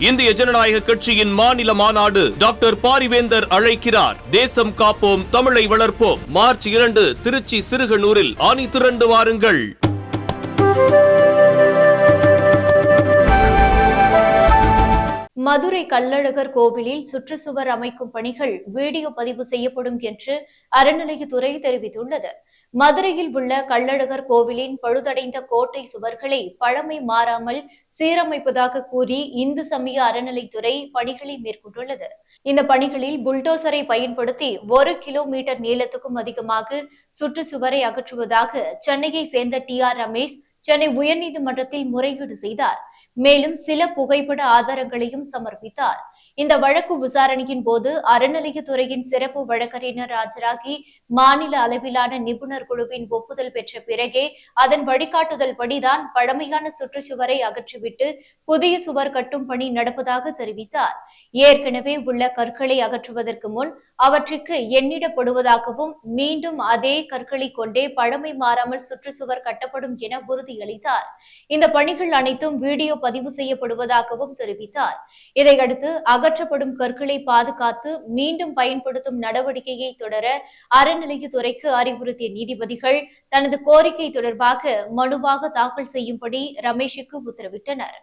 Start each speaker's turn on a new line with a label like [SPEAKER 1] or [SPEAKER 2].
[SPEAKER 1] இந்திய ஜனநாயக கட்சியின் மாநில மாநாடு டாக்டர் பாரிவேந்தர் அழைக்கிறார். தேசம் காப்போம் தமிழை வளர்ப்போம். மார்ச் இரண்டு திருச்சி சிறுகனூரில் ஆணி திரண்டு வாருங்கள்.
[SPEAKER 2] மதுரை கள்ளழகர் கோவிலில் சுற்றுச்சுவர் அமைக்கும் பணிகள் வீடியோ பதிவு செய்யப்படும் என்று அறநிலையத்துறை தெரிவித்துள்ளது. மதுரையில் உள்ள கள்ளழகர் கோவிலின் பழுதடைந்த கோட்டை சுவர்களை பழமை மாறாமல் சீரமைப்பதாக கூறி இந்து சமய அறநிலைத்துறை பணிகளை மேற்கொண்டுள்ளது. இந்த பணிகளில் புல்டோசரை பயன்படுத்தி ஒரு கிலோமீட்டர் நீளத்துக்கும் அதிகமாக சுற்றுச்சுவரை அகற்றுவதாக சென்னையை சேர்ந்த டி ஆர் ரமேஷ் சென்னை உயர்நீதிமன்றத்தில் முறையீடு செய்தார். மேலும் சில புகைப்பட ஆதாரங்களையும் சமர்ப்பித்தார். இந்த வழக்கு விசாரணையின் போது அறநிலையத்துறையின் சிறப்பு வழக்கறிஞர் ஆஜராகி மாநில அளவிலான நிபுணர் குழுவின் ஒப்புதல் பெற்ற பிறகே அதன் வழிகாட்டுதல் படிதான் பழமையான சுற்றுச்சுவரை அகற்றிவிட்டு புதிய சுவர் கட்டும் பணி நடப்பதாக தெரிவித்தார். ஏற்கனவே உள்ள கற்களை அகற்றுவதற்கு முன் அவற்றுக்கு எண்ணிடப்படுவதாகவும் மீண்டும் அதே கற்களை கொண்டே பழமை மாறாமல் சுற்றுச்சுவர் கட்டப்படும் என உறுதியளித்தார். இந்த பணிகள் அனைத்தும் வீடியோ பதிவு செய்யப்படுவதாகவும் தெரிவித்தார். இதையடுத்து அகற்றப்படும் கற்களை பாதுகாத்து மீண்டும் பயன்படுத்தும் நடவடிக்கையை தொடர அறநிலையத்துறைக்கு அறிவுறுத்திய நீதிபதிகள் தனது கோரிக்கை தொடர்பாக மனுவாக தாக்கல் செய்யும்படி ரமேஷுக்கு உத்தரவிட்டனர்.